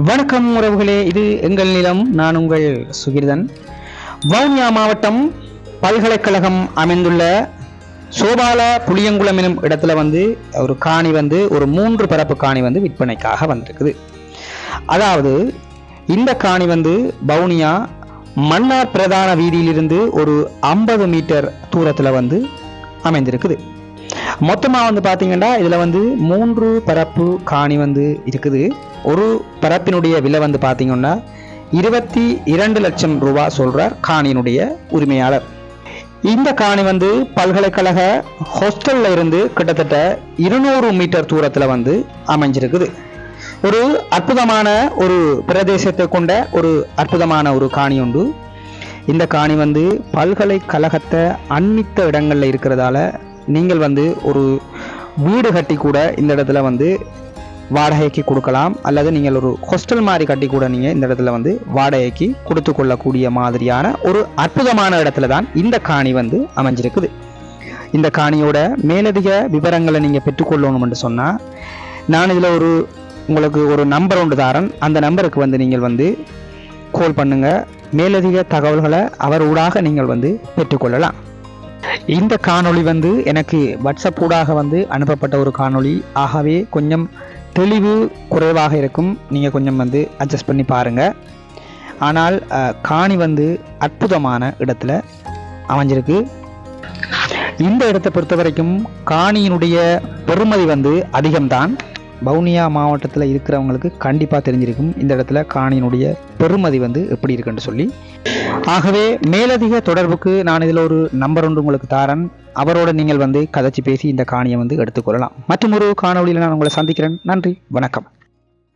வணக்கம் உறவுகளே இது எங்கள் நிலம் நான் உங்கள் சுகிர்தன். வவுனியா மாவட்டம் பல்கலைக்கழகம் அமைந்துள்ள சோபால புளியங்குளம் எனும் இடத்துல வந்து ஒரு காணி வந்து ஒரு மூன்று பரப்பு காணி வந்து விற்பனைக்காக வந்திருக்குது. அதாவது இந்த காணி வந்து வவுனியா மன்னார் பிரதான வீதியிலிருந்து ஒரு ஐம்பது மீட்டர் தூரத்தில் வந்து அமைந்திருக்குது. மொத்தமாக வந்து பார்த்தீங்கன்னா இதில் வந்து மூன்று பரப்பு காணி வந்து இருக்குது. ஒரு பரப்பினுடைய விலை வந்து பார்த்தீங்கன்னா இருபத்தி இரண்டு லட்சம் ரூபா சொல்கிறார் காணியினுடைய உரிமையாளர். இந்த காணி வந்து பல்கலைக்கழக ஹாஸ்டல்ல இருந்து கிட்டத்தட்ட இருநூறு மீட்டர் தூரத்தில் வந்து அமைஞ்சிருக்குது. ஒரு அற்புதமான ஒரு பிரதேசத்தை கொண்ட ஒரு அற்புதமான ஒரு காணி உண்டு. இந்த காணி வந்து பல்கலைக்கழகத்தை அண்மித்த இடங்கள்ல இருக்கிறதால நீங்கள் வந்து ஒரு வீடு கட்டி கூட இந்த இடத்துல வந்து வாடகைக்கு கொடுக்கலாம். அல்லது நீங்கள் ஒரு ஹாஸ்டல் மாதிரி கட்டி கூட நீங்கள் இந்த இடத்துல வந்து வாடகைக்கு கொடுத்து கொள்ளக்கூடிய மாதிரியான ஒரு அற்புதமான இடத்துல தான் இந்த காணி வந்து அமைஞ்சிருக்குது. இந்த காணியோட மேலதிக விவரங்களை நீங்கள் பெற்றுக்கொள்ளணும்னு சொன்னால் நான் இதில் ஒரு உங்களுக்கு ஒரு நம்பர் ஒன்று தாரன். அந்த நம்பருக்கு வந்து நீங்கள் வந்து கால் பண்ணுங்க. மேலதிக தகவல்களை அவர் ஊடாக நீங்கள் வந்து பெற்றுக்கொள்ளலாம் இந்த காணொளி வந்து எனக்கு வாட்ஸ்அப் ஊடாக வந்து அனுப்பப்பட்ட ஒரு காணொளி. ஆகவே கொஞ்சம் தெளிவு குறைவாக இருக்கும். நீங்கள் கொஞ்சம் வந்து அட்ஜஸ்ட் பண்ணி பாருங்கள் ஆனால் காணி வந்து அற்புதமான இடத்துல அமைஞ்சிருக்கு. இந்த இடத்தை பொறுத்த வரைக்கும் காணியினுடைய பெறுமதி வந்து அதிகம்தான். வவுனியா மாவட்டத்தில் இருக்கிறவங்களுக்கு கண்டிப்பாக தெரிஞ்சிருக்கும் இந்த இடத்துல காணியினுடைய பெறுமதி வந்து எப்படி இருக்குன்னு சொல்லி. ஆகவே மேலதிக தொடர்புக்கு நான் இதில் ஒரு நம்பர் ஒன்று உங்களுக்கு தாரன். அவரோட நீங்கள் வந்து கதைச்சி பேசி இந்த காணியை வந்து எடுத்துக்கொள்ளலாம் மற்றும் ஒரு காணொலியில் நான் உங்களை சந்திக்கிறேன். நன்றி வணக்கம்.